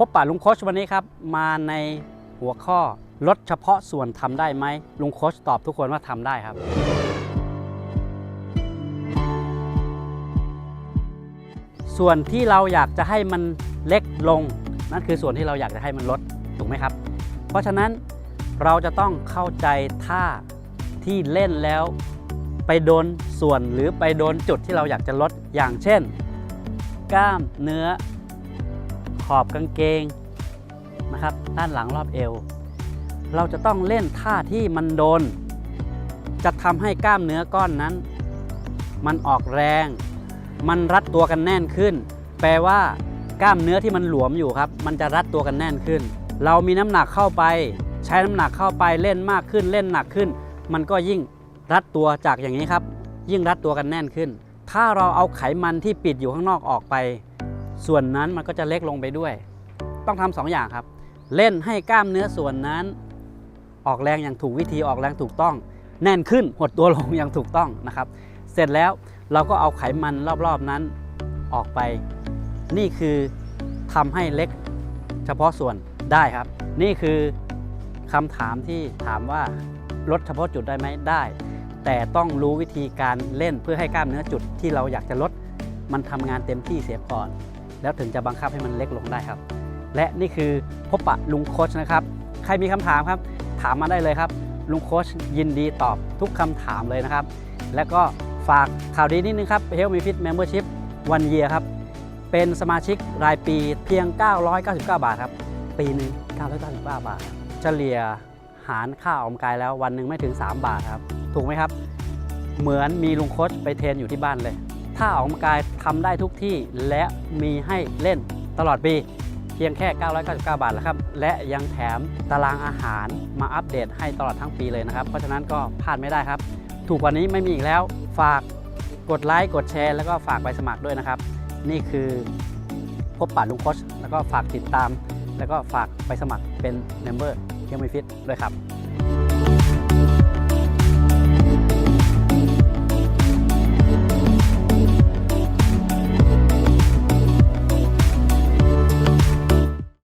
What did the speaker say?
พบปะลุงโคชวันนี้ครับ มาในหัวข้อลดเฉพาะส่วนทำได้ไหมลุงโคชตอบทุกคนว่าทำได้ครับ ส่วนที่เราอยากจะให้มันเล็กลง นั่นคือส่วนที่เราอยากจะให้มันลดถูกไหมครับ เพราะฉะนั้นเราจะต้องเข้าใจท่าที่เล่นแล้วไปโดนส่วนหรือไปโดนจุดที่เราอยากจะลดอย่างเช่น กล้ามเนื้อ ขอบกางเกงนะครับ ด้านหลังรอบเอว เราจะต้องเล่นท่าที่มันโดน จะทำให้กล้ามเนื้อก้อนนั้น มันออกแรง มันรัดตัวกันแน่นขึ้น แปลว่ากล้ามเนื้อที่มันหลวมอยู่ครับ มันจะรัดตัวกันแน่นขึ้น เรามีน้ำหนักเข้าไป ใช้น้ำหนักเข้าไปเล่นมากขึ้นเล่นหนักขึ้น มันก็ยิ่งรัดตัวจากอย่างนี้ครับ ยิ่งรัดตัวกันแน่นขึ้น ถ้าเราเอาไขมันที่ปิดอยู่ข้างนอกออกไป ส่วนนั้นมันก็จะเล็กลงไปด้วย ต้องทำสองอย่างครับ เล่นให้กล้ามเนื้อส่วนนั้น ออกแรงอย่างถูกวิธีออกแรงถูกต้อง แน่นขึ้นหดตัวลงอย่างถูกต้องนะครับ เสร็จแล้วเราก็เอาไขมันรอบๆนั้นออกไป นี่คือทำให้เล็กเฉพาะส่วนได้ครับ นี่คือคำถามที่ถามว่าลดเฉพาะจุดได้ไหมได้ แต่ต้องรู้วิธีการเล่นเพื่อให้กล้ามเนื้อจุดที่เราอยากจะลด มันทำงานเต็มที่เสียก่อน แล้วถึงจะบังคับให้มันเล็กลงได้ครับ และนี่คือพบปะลุงโคชนะครับ ใครมีคำถามครับ ถามมาได้เลยครับ ลุงโคชยินดีตอบทุกคำถามเลยนะครับ แล้วก็ฝากข่าวดีนิดนึงครับ Help Me Fit Membership One Year ครับ เป็นสมาชิกรายปีเพียง 999 บาทครับ ปีหนึ่ง999 บาท เฉลี่ยหารค่าออกกายแล้ววันหนึ่งไม่ถึง 3 บาทครับ ถูกไหมครับ เหมือนมีลุงโคชไปเทรนอยู่ที่บ้านเลย ถ้าออกกำลังกายทำได้ทุกที่และมีให้เล่นตลอดปี เพียงแค่ 999 บาทแล้วครับ และยังแถมตารางอาหารมาอัปเดตให้ตลอดทั้งปีเลยนะครับ เพราะฉะนั้นก็พลาดไม่ได้ครับ ถูกกว่านี้ไม่มีอีกแล้ว ฝากกดไลค์ กดแชร์ แล้วก็ฝากไปสมัครด้วยนะครับ นี่คือพบปะลุงโคชแล้วก็ฝากติดตาม แล้วก็ฝากไปสมัครเป็นเมมเบอร์เฮลมิฟิตด้วยครับ